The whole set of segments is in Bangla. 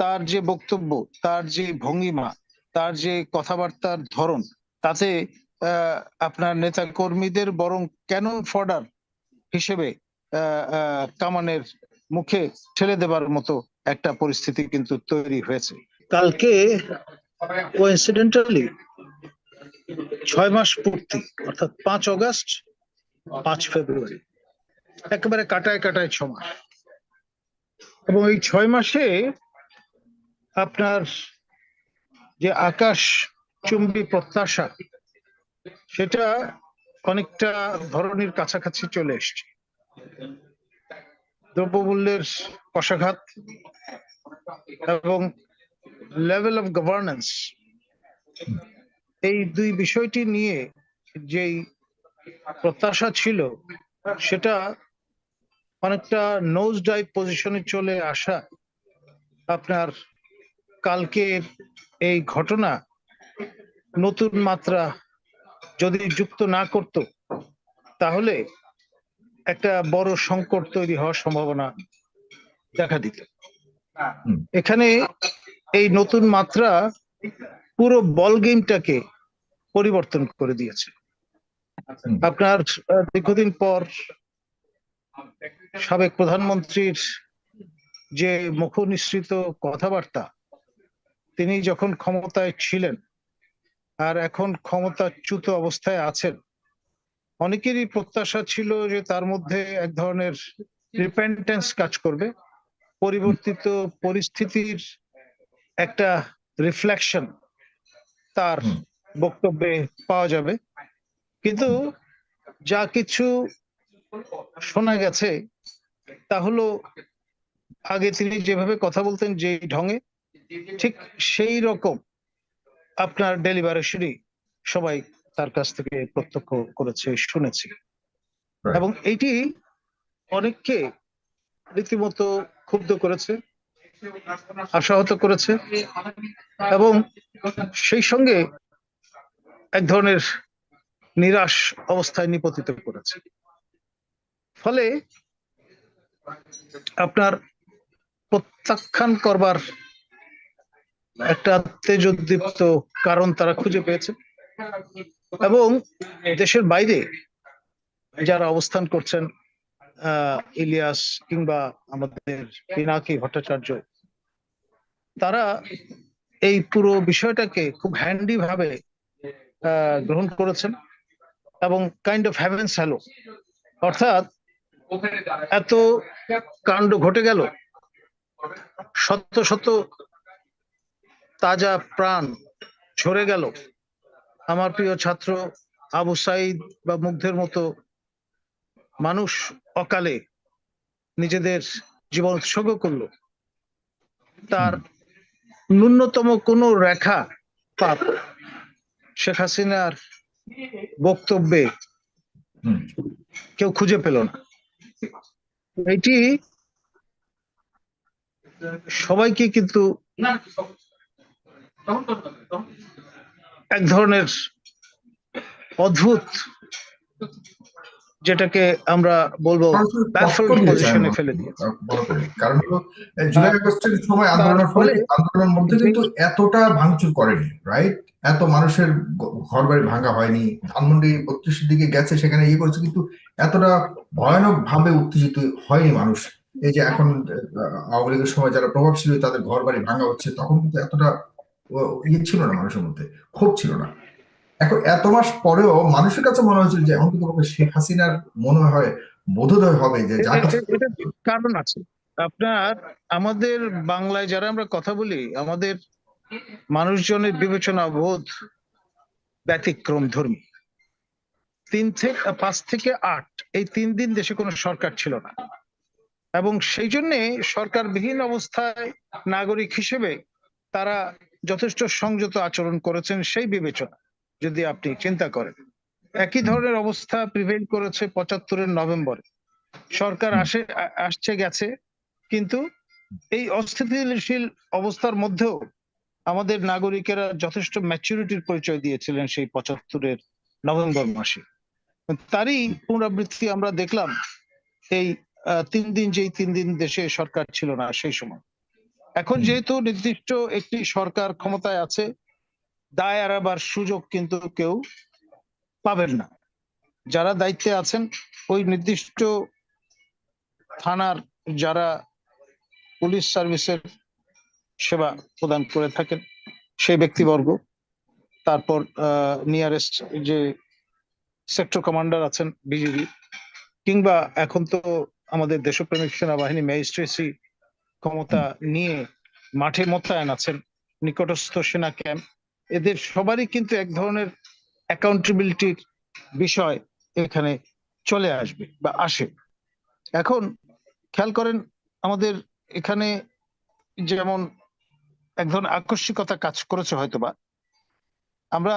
তার যে বক্তব্য, তার যে ভঙ্গিমা, তার যে কথাবার্তার ধরন, তাতে আপনার নেতা কর্মীদের বরং ক্যানন ফডার হিসেবে কামানের মুখে ঠেলে দেবার মতো একটা পরিস্থিতি কিন্তু তৈরি হয়েছে? কালকে কোইন্সিডেন্টালি ছয় মাস পূর্তি, অর্থাৎ পাঁচ অগস্ট, পাঁচ ফেব্রুয়ারি, একেবারে কাটায় কাটায় ছ মাস এবং এই ছয় মাসে আপনার যে আকাশ চুম্বী প্রত্যাশা, সেটা অনেকটা ধরনের কাছাকাছি চলে এসছে। দ্রব্যমূল্যের কষাঘাত এবং লেভেল অফ গভর্নেন্স এই দুই বিষয়টি নিয়ে যেই প্রত্যাশা ছিল, সেটা অনেকটা নোজ ডাইভ পজিশনে চলে আসা আপনার কালকের এই ঘটনা নতুন মাত্রা যদি যুক্ত না করত তাহলে একটা বড় সংকট তৈরি হওয়ার সম্ভাবনা দেখা দিত। এখানে এই নতুন মাত্রা পুরো বল গেমটাকে পরিবর্তন করে দিয়েছে। আপনার দীর্ঘদিন পর সাবেক প্রধানমন্ত্রীর যে মুখ নিঃসৃত কথাবার্তা তিনি যখন ক্ষমতায় ছিলেন আর এখন ক্ষমতাচ্যুত অবস্থায় আছেন অনেকেরই প্রত্যাশা ছিল যে তার মধ্যে এক ধরনের রিপেন্টেন্স কাজ করবে। পরিবর্তিত পরিস্থিতির একটা রিফ্লেকশন তার বক্তব্যে পাওয়া যাবে। কিন্তু যা কিছু শোনা গেছে তা হলো আগে তিনি যেভাবে কথা বলতেন যে ঢঙে ঠিক সেই রকম আপনার ডেলিভারেশনই সবাই তার কাছ থেকে প্রত্যক্ষ করেছে শুনেছি। এবং এটি অনেককে রীতিমতো ক্ষুব্ধ করেছে আশাহত করেছে এবং সেই সঙ্গে এক ধরনের নিরাশ অবস্থায় নিপতিত করেছে। ফলে আপনার প্রত্যাখ্যান করবার একটা তেজোদ্দীপ্ত কারণ তারা খুঁজে পেয়েছে। এবং দেশের বাইরে যারা অবস্থান করছেন ইলিয়াস কিংবা আমাদের পিনাকি ভট্টাচার্য, তারা এই পুরো বিষয়টাকে খুব হ্যান্ডি ভাবে গ্রহণ করেছেন এবং কাইন্ড অফ হ্যাভেন্স হ্যালো অর্থাৎ এত কাণ্ড ঘটে গেল, শত শত তাজা প্রাণ ঝরে গেল। আমার প্রিয় ছাত্র আবু সাইদ বা মুগ্ধের মতো মানুষ অকালে নিজেদের জীবন উৎসর্গ করল। তার ন্যূনতম কোনো রেখা পাপ শেখ হাসিনার বক্তব্যে কেউ খুঁজে পেল না। এটি সবাইকে কিন্তু এক ধরনের অদ্ভুত যেটাকে আমরা বলব পজিশনে ফেলে দিয়েছে। কারণ হলো জুলাই আগস্টের সময় আন্দোলনের ফলে আন্দোলনের মধ্যে কিন্তু এতটা ভাঙচুর করেনি রাইট এত মানুষের ঘর বাড়ি ভাঙা হয়নি ধানমন্ডি বত্রিশের দিকে গেছে সেখানে ইয়ে করেছে কিন্তু এতটা ভয়ানক ভাবে উত্তেজিত হয়নি মানুষ। এই যে এখন আহ, আওয়ামী লীগের সময় যারা প্রভাবশালী তাদের ঘর বাড়ি ভাঙা হচ্ছে তখন কিন্তু এতটা ইয়ে ছিল না মানুষের মধ্যে ক্ষোভ ছিল না। এখন এত মাস পরেও মানুষের কাছে মনে হয়েছিল যে অন্তত শেখ হাসিনার মনে হয় বোধোদয় হবে যে যা কারণ আছে। আপনার আমাদের বাংলায় যারা আমরা কথা বলি আমাদের মানুষজনের বিবেচনা বোধ ব্যতিক্রম ধর্মী। তিন থেকে পাঁচ থেকে আট এই তিন দিন দেশে কোনো সরকার ছিল না। এবং সেই জন্যে সরকারবিহীন অবস্থায় নাগরিক হিসেবে তারা যথেষ্ট সংযত আচরণ করেছেন সেই বিবেচনা যদি আপনি চিন্তা করেন। একই ধরনের অবস্থা প্রিভেল করেছে পঁচাত্তরের নভেম্বরে। সরকার আসে আসছে গেছে কিন্তু এই অস্থিতিশীল অবস্থার মধ্যেও আমাদের নাগরিকেরা যথেষ্ট ম্যাচুরিটির পরিচয় দিয়েছিলেন সেই পঁচাত্তরের নভেম্বর মাসে। তারই পুনরাবৃত্তি আমরা দেখলাম এই তিন দিন যেই তিন দিন দেশে সরকার ছিল না সেই সময়। এখন যেহেতু নির্দিষ্ট একটি সরকার ক্ষমতায় আছে দায় এড়াবার সুযোগ কিন্তু কেউ পাবেন না। যারা দায়িত্বে আছেন ওই নির্দিষ্ট থানার যারা পুলিশ সার্ভিসের সেবা প্রদান করে থাকেন সেই ব্যক্তিবর্গ তারপর নিয়ারেস্ট যে সেক্টর কমান্ডার আছেন বিজিবি কিংবা এখন তো আমাদের দেশপ্রেমিক সেনাবাহিনী ম্যাজিস্ট্রেসি ক্ষমতা নিয়ে মাঠে মোতায়েন আছেন নিকটস্থ সেনা ক্যাম্প। এদের সবারই কিন্তু এক ধরনের অ্যাকাউন্টেবিলিটির বিষয় এখানে চলে আসবে বা আসে। এখন খেয়াল করেন, আমাদের এখানে যেমন এক ধরনের আকস্মিকতা কাজ করেছে হয়তোবা। আমরা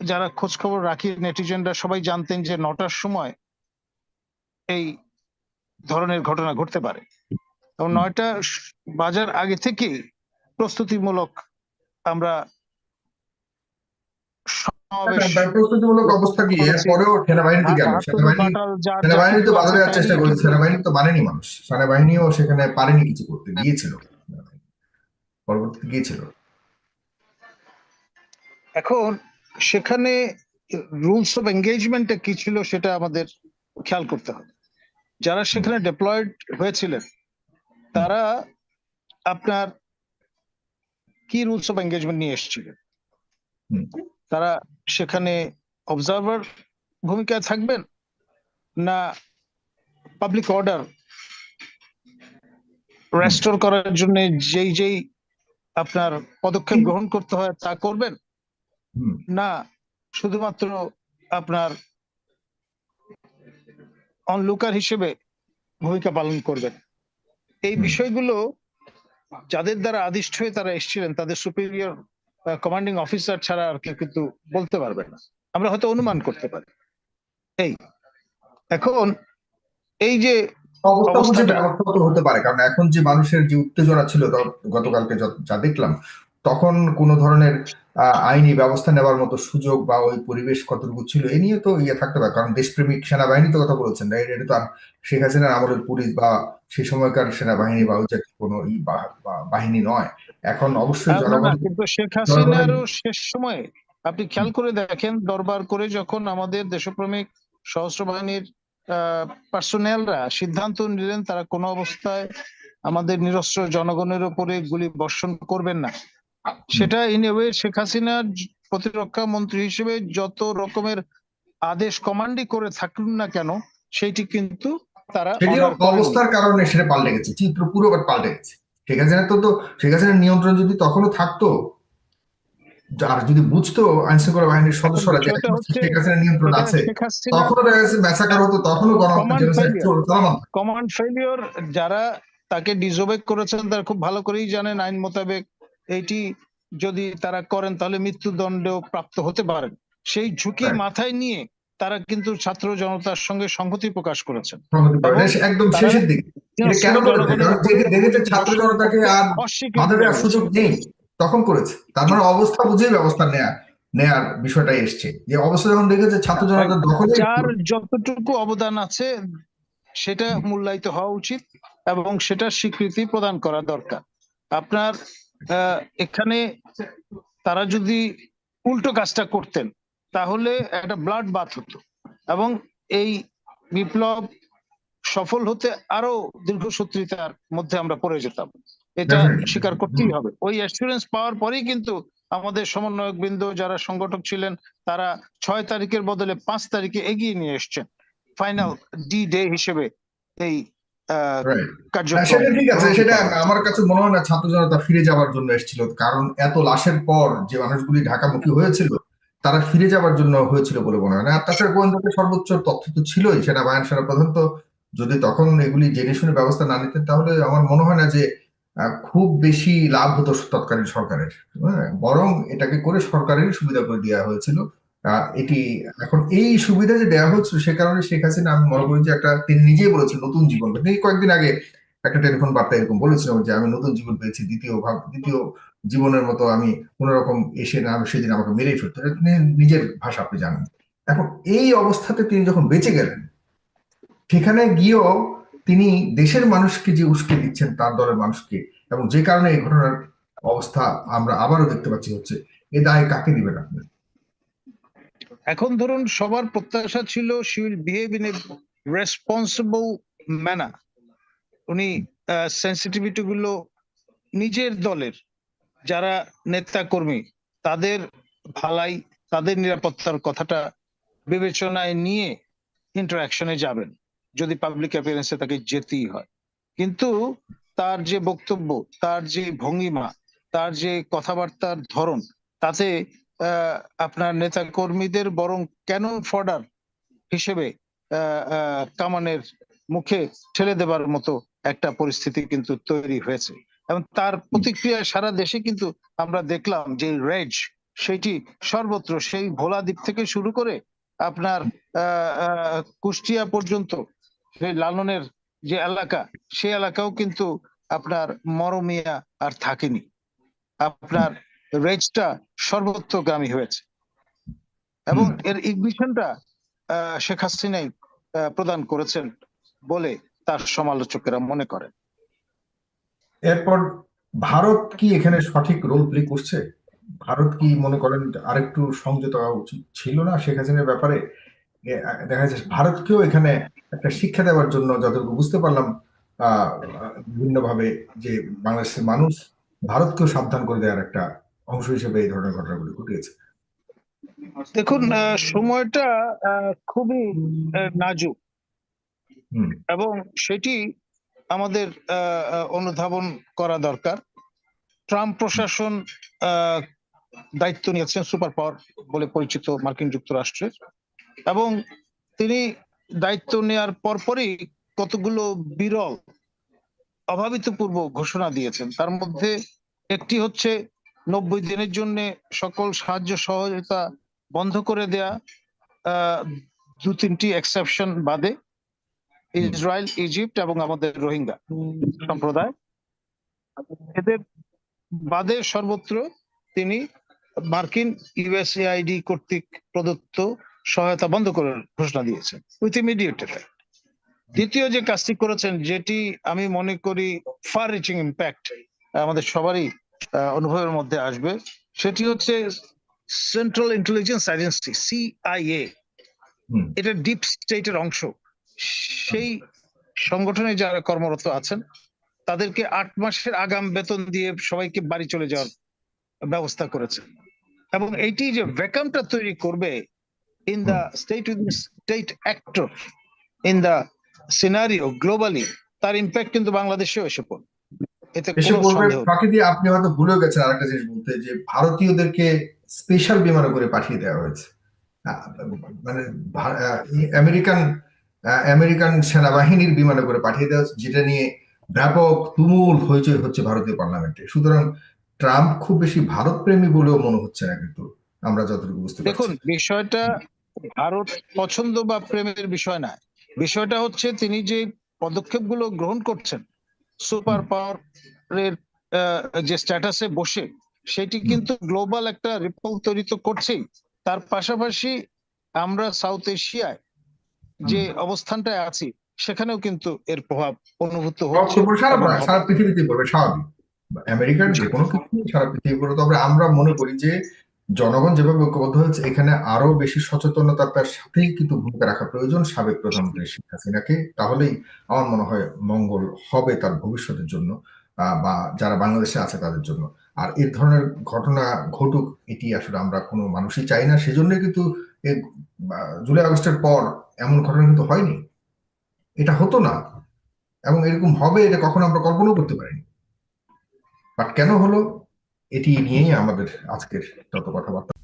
যারা খোঁজ খবর রাখি, নেটিজেনরা সবাই জানতেন যে নটার সময় এই ধরনের ঘটনা ঘটতে পারে। এবং নয়টা বাজার আগে থেকেই প্রস্তুতিমূলক আমরা প্রস্তুতিমূলক অবস্থা কি? এরপরেও সেনাবাহিনীতে গেল হাতুড়ি সেনাবাহিনী বাটাল সেনাবাহিনী তো বাধা দেওয়ার চেষ্টা করেছে সেনাবাহিনী তো মানেনি মানুষ। সেনাবাহিনীও সেখানে পারেনি কিছু করতে গিয়েছিল। পরবর্তীতে গিয়েছিল। এখন সেখানে রুলস অফ এঙ্গেজমেন্টটা কি ছিল সেটা আমাদের খেয়াল করতে হবে। যারা সেখানে ডেপ্লয়েড হয়েছিলেন তারা আপনার কি রুলস অফ এঙ্গেজমেন্ট নিয়ে এসেছিলেন তারা সেখানে অবজারভার ভূমিকায় থাকবেন না পাবলিক অর্ডার রেস্টোর করার জন্য যেই যেই আপনার পদক্ষেপ গ্রহণ করতে হয় তা করবেন? না শুধুমাত্র আপনার অনলুকার হিসেবে ভূমিকা পালন করবেন? এই বিষয়গুলো যাদের দ্বারা আদিষ্ট হয়ে তারা এসেছিলেন তাদের সুপিরিয়র কমান্ডিং অফিসার ছাড়া আর কেউ কিন্তু বলতে পারবে না। আমরা হয়তো অনুমান করতে পারি। এই এখন এই যে হতে পারে কারণ এখন যে মানুষের যে উত্তেজনা ছিল গতকালকে যা দেখলাম তখন কোন ধরনের আহ, আইনি ব্যবস্থা নেওয়ার মতো সুযোগ বা ওই পরিবেশ কতটুকু ছিল এ নিয়ে তো ইয়ে থাকতে পারে। কারণ দেশপ্রেমিক সেনাবাহিনী তো কথা বলেছেন না এটা তো আর শেখ হাসিনার আমলের পুলিশ বা সেই সময়কার সেনাবাহিনী বা ওই কোনো বাহিনী নয়। এখন অবশ্যই জনগণ কিন্তু শেখ হাসিনারও শেষ সময়ে আপনি খেয়াল করে দেখেন দরবার করে যখন আমাদের দেশপ্রেমিক সশস্ত্র বাহিনীর পার্সোনেলরা সিদ্ধান্ত নিলেন তারা কোনো অবস্থায় আমাদের নিরস্ত্র জনগণের উপরে গুলি বর্ষণ করবেন না। সেটা ইন ওয়ে শেখ হাসিনার প্রতিরক্ষা মন্ত্রী হিসেবে যত রকমের আদেশ কমান্ডই করে থাকুন না কেন সেইটি কিন্তু তারা। অবস্থার কারণে সেটা পাল্টে গেছে চিত্র পুরো পাল্টে গেছে শেখ হাসিনা তো তো শেখ হাসিনার নিয়ন্ত্রণ যদি তখনও থাকতো আর যদি বুঝতো আইন শৃঙ্খলা বাহিনীর সদস্যরা যে শেখ হাসিনার নিয়ন্ত্রণ আছে তখনও দেখা গেছে ম্যাসাকার হতো তখনও। কমান্ড ফেলিওর যারা তাকে ডিজোবেক করেছেন তারা খুব ভালো করেই জানেন আইন মোতাবেক এইটি যদি তারা করেন তাহলে মৃত্যুদণ্ডেও প্রাপ্ত হতে পারেন। সেই ঝুঁকি মাথায় নিয়ে তারা কিন্তু ছাত্র জনতার সঙ্গে সংহতি প্রকাশ করেছেন। এটা একদম শেষের দিকে। এটা কেন দেখেছে ছাত্র জনতাকে আর। সুযোগ নেই তখন করেছে। তার মানে অবস্থা বুঝেই ব্যবস্থা নেয়া নেয়ার বিষয়টা এসছে। যে অবস্থা যখন দেখেছে ছাত্র জনতা দখলে যার যতটুকু অবদান আছে সেটা মূল্যায়িত হওয়া উচিত এবং সেটা স্বীকৃতি প্রদান করা দরকার। আপনার এখানে তারা যদি উল্টো কাজটা করতেন তাহলে একটা ব্লাড বাথ হতো এবং এই বিপ্লব সফল হতে আরও দীর্ঘ দীর্ঘসূত্রিতার মধ্যে আমরা পড়ে যেতাম। এটা স্বীকার করতেই হবে। ওই অ্যাসুরেন্স পাওয়ার পরেই কিন্তু আমাদের সমন্বয়ক বৃন্দ যারা সংগঠক ছিলেন তারা ছয় তারিখের বদলে পাঁচ তারিখে এগিয়ে নিয়ে এসছেন। ফাইনাল ডি ডে হিসেবে এই সেটা ঠিক আছে সেটা আমার কাছে মনে হয় না ছাত্র জনতা ফিরে যাওয়ার জন্য এসেছিল কারণ এত লাশের পর যে মানুষগুলি ঢাকামুখী হয়েছিল তারা ফিরে যাওয়ার জন্য হয়েছিল বলে মনে হয় না। আর তাছাড়া গোয়েন্দাদের সর্বোচ্চ তথ্য তো ছিলই সেনাবাহিনী সেনাপ্রধান তো যদি তখন এগুলি জেনে শুনে ব্যবস্থা না নিতেন তাহলে আমার মনে হয় না যে খুব বেশি লাভ হতো তৎকালীন সরকারের। হ্যাঁ, বরং এটাকে করে সরকারেরই সুবিধা করে দেওয়া হয়েছিল। এটি এখন এই সুবিধা যে দেওয়া হচ্ছে, সে কারণে শেখ হাসিনা, আমি মনে করি যে একটা, তিনি নিজেই বলেছেন নতুন জীবন। তিনি কয়েকদিন আগে একটা টেলিফোন বার্তা এরকম বলেছিলাম যে, আমি নতুন জীবন পেয়েছি, দ্বিতীয় ভাব, দ্বিতীয় জীবনের মতো আমি কোন রকম এসে না, সেদিন আমাকে মেরেই ফেলতো। তিনি নিজের ভাষা, আপনি জানেন। এখন এই অবস্থাতে তিনি যখন বেঁচে গেলেন, সেখানে গিয়েও তিনি দেশের মানুষকে যে উস্কে দিচ্ছেন, তার দলের মানুষকে, এবং যে কারণে এই ঘটনার অবস্থা আমরা আবারও দেখতে পাচ্ছি হচ্ছে, এ দায় কাকে দিবেন আপনি? এখন ধরুন সবার প্রত্যাশা ছিল she will behave in a responsible manner উনি সেন্সিটিভিটি গুলো নিজের দলের, যারা নেতা কর্মী তাদের ভালাই, তাদের নিরাপত্তার কথাটা বিবেচনায় নিয়ে ইন্টারাকশনে যাবেন, যদি পাবলিক অ্যাপিয়ারেন্সে তাকে যেতেই হয়। কিন্তু তার যে বক্তব্য, তার যে ভঙ্গিমা, তার যে কথাবার্তার ধরন, তাতে আপনার নেতা কর্মীদের বরং কেন ফডার হিসেবে কামানের মুখে ঠেলে দেবার মতো একটা পরিস্থিতি কিন্তু তৈরি হয়েছে। এবং তার প্রতিক্রিয়া সারা দেশে কিন্তু আমরা দেখলাম যে রেজ, সেটি সর্বত্র সেই ভোলা দ্বীপ থেকে শুরু করে আপনার কুষ্টিয়া পর্যন্ত সেই লালনের যে এলাকা সেই এলাকাও কিন্তু আপনার মরমিয়া আর থাকেনি। আপনার রেজটা সর্বত্রগামী হয়েছে। এবং এর ইগনিশনটা শেখ হাসিনাই প্রদান করেছেন বলে তার সমালোচকেরা মনে করেন। এরপর ভারত কি এখানে সঠিক রোল প্লে করছে? ভারত কি মনে করেন আরেকটু সংযত হওয়া উচিত ছিল না শেখ হাসিনার ব্যাপারে? দেখা যাচ্ছে ভারতকেও এখানে একটা শিক্ষা দেওয়ার জন্য যতটুকু বুঝতে পারলাম আহ বিভিন্নভাবে যে বাংলাদেশের মানুষ ভারতকেও সাবধান করে দেওয়ার একটা অংশ হিসেবে এই ধরনের ঘটনাগুলি ঘটিয়েছে। দেখুন সময়টা খুবই নাজুক। এবং সেটি আমাদের অনুধাবন করা দরকার। ট্রাম্প প্রশাসন দায়িত্ব নিয়েছেন সুপার পাওয়ার বলে পরিচিত মার্কিন যুক্তরাষ্ট্রের। এবং তিনি দায়িত্ব নেয়ার পরপরই কতগুলো বিরল অভাবিতপূর্ব ঘোষণা দিয়েছেন। তার মধ্যে একটি হচ্ছে নব্বই দিনের জন্য সকল সাহায্য সহযোগিতা বন্ধ করে দেয়া দু তিনটি এক্সেপশন বাদে ইসরায়েল, ইজিপ্ট এবং আমাদের রোহিঙ্গা সম্প্রদায়। এদের বাদে সর্বত্র তিনি মার্কিন ইউএসএআইডি কর্তৃক প্রদত্ত সহায়তা বন্ধ করার ঘোষণা দিয়েছেন। উইথ ইমিডিয়েট এফেক্ট দ্বিতীয় যে কাজটি করেছেন, যেটি আমি মনে করি ফার রিচিং ইম্প্যাক্ট আমাদের সবারই অনুভবের মধ্যে আসবে। সেটি হচ্ছে সেন্ট্রাল ইন্টেলিজেন্স এজেন্সি সিআইএ এটা ডিপ স্টেটের অংশ। সেই সংগঠনে যারা কর্মরত আছেন তাদেরকে আট মাসের আগাম বেতন দিয়ে সবাইকে বাড়ি চলে যাওয়ার ব্যবস্থা করেছে। এবং এইটি যে ভ্যাকামটা তৈরি করবে in the state state actor in the scenario globally তার ইম্প্যাক্ট কিন্তু বাংলাদেশেও এসে পড়বে। এতে এসে দিয়ে আপনি হয়তো ভুলেও গেছেন আরেকটা জিনিস বলতে যে ভারতীয়দেরকে স্পেশাল বিমানে করে পাঠিয়ে দেওয়া হয়েছে। মানে আমেরিকান আমেরিকান সেনাবাহিনীর বিমানে করে পাঠিয়ে দেওয়া যেটা নিয়ে ব্যাপক তুমুল হইচই হচ্ছে ভারতীয় পার্লামেন্টে। সুতরাং ট্রাম্প খুব বেশি ভারত প্রেমী বলেও মনে হচ্ছে না কিন্তু আমরা যতটুকু বুঝতে দেখুন বিষয়টা ভারত পছন্দ বা প্রেমের বিষয় না বিষয়টা হচ্ছে তিনি যে পদক্ষেপগুলো গ্রহণ করছেন সুপার পাওয়ারের যে স্ট্যাটাসে বসে সেটি কিন্তু গ্লোবাল একটা রিপল তৈরি তো করছেই। তার পাশাপাশি আমরা সাউথ এশিয়ায় যে অবস্থানটায় আছি সেখানেও কিন্তু এর প্রভাব অনুভূত হচ্ছে। সারা পৃথিবীতে পড়বে স্বাভাবিক। আমেরিকার যে কোনো কিছু সারা পৃথিবী আমরা মনে করি যে জনগণ যেভাবে ঐক্যবদ্ধ হয়েছে এখানে আরও বেশি সচেতনতার সাথেই কিন্তু ভূমিকা রাখা প্রয়োজন সাবেক প্রধানমন্ত্রী শেখ হাসিনাকে। তাহলেই আমার মনে হয় মঙ্গল হবে তার ভবিষ্যতের জন্য বা যারা বাংলাদেশে আছে তাদের জন্য। আর এই ধরনের ঘটনা ঘটুক এটি আসলে আমরা কোনো মানুষই চাই না। সেজন্য কিন্তু জুলাই আগস্টের পর এমন ঘটনা কিন্তু হয়নি। এটা হতো না। এবং এরকম হবে এটা কখনো আমরা কল্পনাও করতে পারিনি। বাট কেন হলো? এটি নিয়েই আমাদের আজকের তত কথাবার্তা।